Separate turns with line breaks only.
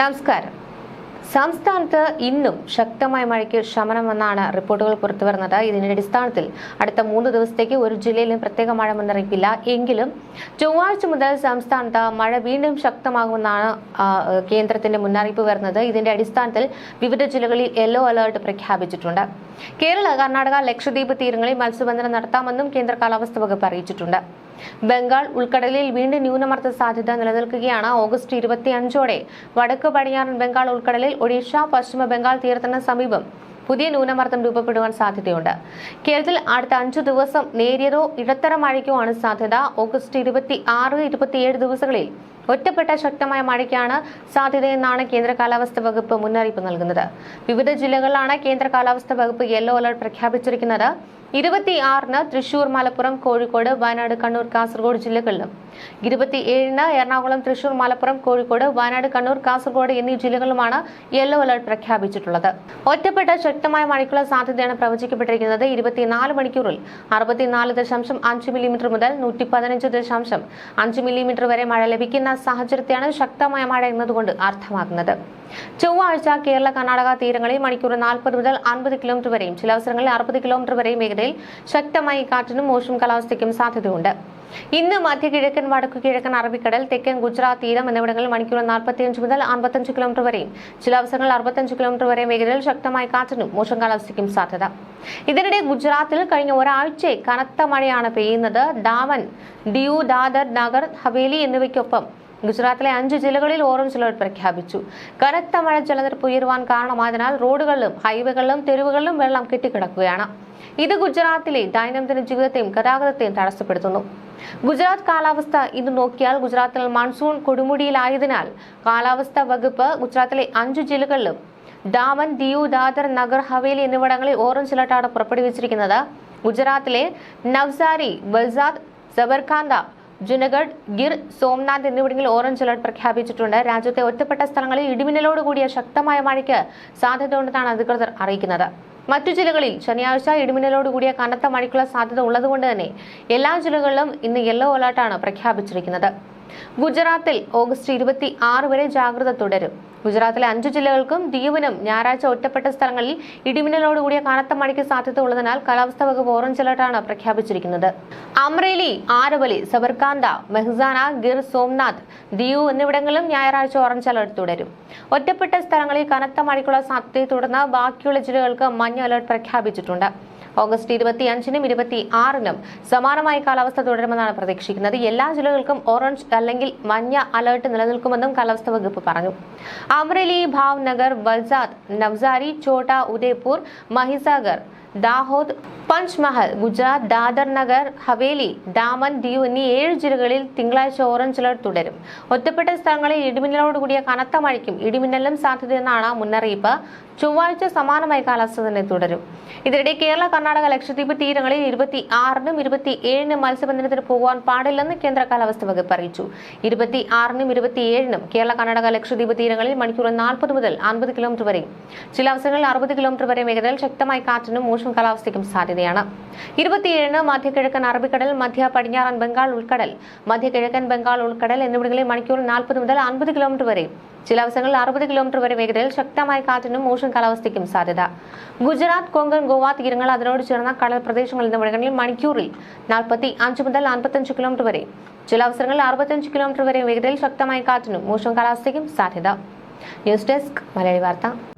നമസ്കാരം. സംസ്ഥാനത്ത് ഇന്നും ശക്തമായ മഴയ്ക്ക് ശമനമെന്നാണ് റിപ്പോർട്ടുകൾ പുറത്തുവരുന്നത് ഇതിന്റെ അടിസ്ഥാനത്തിൽ അടുത്ത മൂന്ന് ദിവസത്തേക്ക് ഒരു ജില്ലയിലും പ്രത്യേക മഴ മുന്നറിയിപ്പില്ല. എങ്കിലും ചൊവ്വാഴ്ച മുതൽ സംസ്ഥാനത്ത് മഴ വീണ്ടും ശക്തമാകുമെന്നാണ് കേന്ദ്രത്തിന്റെ മുന്നറിയിപ്പ് വരുന്നത്. ഇതിന്റെ അടിസ്ഥാനത്തിൽ വിവിധ ജില്ലകളിൽ യെല്ലോ അലേർട്ട് പ്രഖ്യാപിച്ചിട്ടുണ്ട്. കേരള കർണാടക ലക്ഷദ്വീപ് തീരങ്ങളിൽ മത്സ്യബന്ധനം നടത്താമെന്നും കേന്ദ്ര കാലാവസ്ഥ വകുപ്പ് അറിയിച്ചിട്ടുണ്ട്. ബംഗാൾ ഉൾക്കടലിൽ വീണ്ടും ന്യൂനമർദ്ദ സാധ്യത നിലനിൽക്കുകയാണ്. ഓഗസ്റ്റ് ഇരുപത്തിയഞ്ചോടെ വടക്ക് പടിഞ്ഞാറൻ ബംഗാൾ ഉൾക്കടലിൽ ഒഡീഷ പശ്ചിമ ബംഗാൾ തീരത്തിന് സമീപം പുതിയ ന്യൂനമർദ്ദം രൂപപ്പെടുവാൻ സാധ്യതയുണ്ട്. കേരളത്തിൽ അടുത്ത അഞ്ചു ദിവസം നേരിയതോ ഇടത്തരം മഴയ്ക്കോ ആണ് സാധ്യത. ഓഗസ്റ്റ് ഇരുപത്തി ആറ് ഇരുപത്തിയേഴ് ദിവസങ്ങളിൽ ഒറ്റപ്പെട്ട ശക്തമായ മഴയ്ക്കാണ് സാധ്യതയെന്നാണ് കേന്ദ്ര കാലാവസ്ഥ വകുപ്പ് മുന്നറിയിപ്പ് നൽകുന്നത്. വിവിധ ജില്ലകളിലാണ് കേന്ദ്ര കാലാവസ്ഥ വകുപ്പ് യെല്ലോ അലർട്ട് പ്രഖ്യാപിച്ചിരിക്കുന്നത്. ഇരുപത്തിയാറിന് തൃശൂർ മലപ്പുറം കോഴിക്കോട് വയനാട് കണ്ണൂർ കാസർഗോഡ് ജില്ലകളിലും. ഇരുപത്തിയേഴിന് എറണാകുളം തൃശൂർ മലപ്പുറം കോഴിക്കോട് വയനാട് കണ്ണൂർ കാസർഗോഡ് എന്നീ ജില്ലകളിലുമാണ് യെല്ലോ അലർട്ട് പ്രഖ്യാപിച്ചിട്ടുള്ളത്. ഒറ്റപ്പെട്ട ശക്തമായ മഴയ്ക്കുള്ള സാധ്യതയാണ് പ്രവചിക്കപ്പെട്ടിരിക്കുന്നത്. ഇരുപത്തിനാല് മണിക്കൂറിൽ അറുപത്തിനാല് ദശാംശം അഞ്ച് മില്ലിമീറ്റർ മുതൽ നൂറ്റി പതിനഞ്ച് ദശാംശം അഞ്ച് മില്ലിമീറ്റർ വരെ മഴ ലഭിക്കുന്ന സാഹചര്യത്തെയാണ് ശക്തമായ മഴ എന്നതുകൊണ്ട് അർത്ഥമാക്കുന്നത്. ചൊവ്വാഴ്ച കേരള കർണാടക തീരങ്ങളിൽ മണിക്കൂർ നാൽപ്പത് മുതൽ അൻപത് കിലോമീറ്റർ വരെയും ചില അവസരങ്ങളിൽ അറുപത് കിലോമീറ്റർ വരെയും വേഗതയിൽ ശക്തമായി കാറ്റിനും മോശം കാലാവസ്ഥയ്ക്കും സാധ്യതയുണ്ട്. ഇന്ന് മധ്യ കിഴക്കൻ വടക്കു കിഴക്കൻ അറബിക്കടൽ തെക്കൻ ഗുജറാത്ത് തീരം എന്നിവിടങ്ങളിൽ മണിക്കൂർ നാൽപ്പത്തിയഞ്ച് മുതൽ അൻപത്തഞ്ച് കിലോമീറ്റർ വരെയും ചില അവസരങ്ങളിൽ അറുപത്തഞ്ച് കിലോമീറ്റർ വരെയും വേഗതയിൽ ശക്തമായ കാറ്റിനും മോശം കാലാവസ്ഥയ്ക്കും സാധ്യത. ഇതിനിടെ ഗുജറാത്തിൽ കഴിഞ്ഞ ഒരാഴ്ചയെ കനത്ത മഴയാണ് പെയ്യുന്നത്. ദാമൻ ഡിയു ദാദർ നഗർ ഹവേലി എന്നിവയ്ക്കൊപ്പം ഗുജറാത്തിലെ അഞ്ച് ജില്ലകളിൽ ഓറഞ്ച് അലർട്ട് പ്രഖ്യാപിച്ചു. കനത്ത മഴ ജലനിരപ്പ് ഉയരുവാൻ കാരണമായതിനാൽ റോഡുകളിലും ഹൈവേകളിലും തെരുവുകളിലും വെള്ളം കെട്ടിക്കിടക്കുകയാണ്. ഇത് ഗുജറാത്തിലെ ദൈനംദിന ജീവിതത്തെയും ഗതാഗതത്തെയും തടസ്സപ്പെടുത്തുന്നു. ഗുജറാത്ത് കാലാവസ്ഥ ഇന്ന് നോക്കിയാൽ ഗുജറാത്തിൽ മൺസൂൺ കൊടുമുടിയിലായതിനാൽ കാലാവസ്ഥാ വകുപ്പ് ഗുജറാത്തിലെ അഞ്ചു ജില്ലകളിലും ദാമൻ ദിയു ദാദർ നഗർ ഹവേലി എന്നിവിടങ്ങളിൽ ഓറഞ്ച് അലർട്ടാണ് പുറപ്പെടുവിച്ചിരിക്കുന്നത്. ഗുജറാത്തിലെ നവ്സാരി വൽസാദ് സബർഖാന്ത ജുനഗഡ് ഗിർ സോംനാഥ് എന്നിവിടങ്ങളിൽ ഓറഞ്ച് അലർട്ട് പ്രഖ്യാപിച്ചിട്ടുണ്ട്. രാജ്യത്തെ ഒറ്റപ്പെട്ട സ്ഥലങ്ങളിൽ ഇടിമിന്നലോട് കൂടിയ ശക്തമായ മഴയ്ക്ക് സാധ്യതയുണ്ടെന്നാണ് അധികൃതർ അറിയിക്കുന്നത്. മറ്റു ജില്ലകളിൽ ശനിയാഴ്ച ഇടിമിന്നലോട് കൂടിയ കനത്ത മഴയ്ക്കുള്ള സാധ്യത ഉള്ളതുകൊണ്ട് തന്നെ എല്ലാ ജില്ലകളിലും ഇന്ന് യെല്ലോ അലർട്ടാണ് പ്രഖ്യാപിച്ചിരിക്കുന്നത്. ഗുജറാത്തിൽ ഓഗസ്റ്റ് ഇരുപത്തി ആറ് വരെ ജാഗ്രത തുടരും. ഗുജറാത്തിലെ അഞ്ചു ജില്ലകൾക്കും ദ്വീപിനും ഞായറാഴ്ച ഒറ്റപ്പെട്ട സ്ഥലങ്ങളിൽ ഇടിമിന്നലോടുകൂടിയ കനത്ത മഴയ്ക്ക് സാധ്യത ഉള്ളതിനാൽ കാലാവസ്ഥാ വകുപ്പ് ഓറഞ്ച് അലർട്ടാണ് പ്രഖ്യാപിച്ചിരിക്കുന്നത്. അമ്രേലി ആരവലി സബർകാന്ത മെഹ്സാന ഗിർ സോംനാഥ് ദിയു എന്നിവിടങ്ങളിലും ഞായറാഴ്ച ഓറഞ്ച് അലർട്ട് തുടരും. ഒറ്റപ്പെട്ട സ്ഥലങ്ങളിൽ കനത്ത മഴയ്ക്കുള്ള സാധ്യതയെ തുടർന്ന് ബാക്കിയുള്ള ജില്ലകൾക്ക് മഞ്ഞ അലർട്ട് പ്രഖ്യാപിച്ചിട്ടുണ്ട്. ഓഗസ്റ്റ് ഇരുപത്തി അഞ്ചിനും ഇരുപത്തി ആറിനും സമാനമായ കാലാവസ്ഥ തുടരുമെന്നാണ് പ്രതീക്ഷിക്കുന്നത്. എല്ലാ ജില്ലകൾക്കും ഓറഞ്ച് അല്ലെങ്കിൽ മഞ്ഞ അലർട്ട് നിലനിൽക്കുമെന്നും കാലാവസ്ഥാ വകുപ്പ് പറഞ്ഞു. അമ്രേലി ഭാവ്നഗർ വൽസാദ് നവ്സാരി ഛോട്ട ഉദയ്പൂർ മഹിസാഗർ ദാഹോദ് പഞ്ച്മഹൽ ഗുജറാത്ത് ദാദർ നഗർ ഹവേലി ദാമൻ ദിയു എന്നീ ഏഴ് ജില്ലകളിൽ തിങ്കളാഴ്ച ഓറഞ്ച് അലർട്ട് തുടരും. ഒറ്റപ്പെട്ട സ്ഥലങ്ങളിൽ ഇടിമിന്നലോട് ഇടിമിന്നലോടുകൂടിയ കനത്ത മഴയ്ക്കും ഇടിമിന്നലും സാധ്യതയെന്നാണ് മുന്നറിയിപ്പ്. ചൊവ്വാഴ്ച സമാനമായ കാലാവസ്ഥ തന്നെ തുടരും. ഇതിനിടെ കേരള കർണാടക ലക്ഷദ്വീപ് തീരങ്ങളിൽ ഇരുപത്തി ആറിനും ഇരുപത്തി ഏഴിനും മത്സ്യബന്ധനത്തിന് പോകാൻ പാടില്ലെന്ന് കേന്ദ്ര കാലാവസ്ഥാ വകുപ്പ് അറിയിച്ചു. ഇരുപത്തി ആറിനും ഇരുപത്തി ഏഴിനും കേരള കർണാടക ലക്ഷദ്വീപ് തീരങ്ങളിൽ മണിക്കൂർ നാൽപ്പത് മുതൽ അൻപത് കിലോമീറ്റർ വരെയും ചില അവസരങ്ങളിൽ അറുപത് കിലോമീറ്റർ വരെ മേഖലയിൽ ശക്തമായ കാറ്റിനും മോശം കാലാവസ്ഥയ്ക്കും സാധ്യതയാണ്. ഇരുപത്തിയേഴിന് മധ്യകിഴക്കൻ അറബിക്കടൽ മധ്യ പടിഞ്ഞാറൻ ബംഗാൾ ഉൾക്കടൽ. മധ്യകിഴക്കൻ ബംഗാൾ ഉൾക്കടൽ എന്നിവിടങ്ങളിൽ മണിക്കൂർ നാൽപ്പത് മുതൽ അൻപത് കിലോമീറ്റർ വരെയും ചില അവസരങ്ങളിൽ അറുപത് കിലോമീറ്റർ വരെ വേഗതയിൽ ശക്തമായ കാറ്റിനും മോശം കാലാവസ്ഥയ്ക്കും സാധ്യത. ഗുജറാത്ത് കൊങ്കൺ ഗോവ തീരങ്ങൾ അതിനോട് ചേർന്ന കടൽ പ്രദേശങ്ങൾ എന്നിവിടങ്ങളിൽ മണിക്കൂറിൽ നാൽപ്പത്തി അഞ്ച് മുതൽ അൻപത്തഞ്ച് കിലോമീറ്റർ വരെ. ചില അവസരങ്ങളിൽ അറുപത്തഞ്ച് കിലോമീറ്റർ വരെ വേഗതയിൽ ശക്തമായ കാറ്റിനും മോശം കാലാവസ്ഥയ്ക്കും സാധ്യത. ന്യൂസ് ഡെസ്ക് മലയാളി വാർത്ത.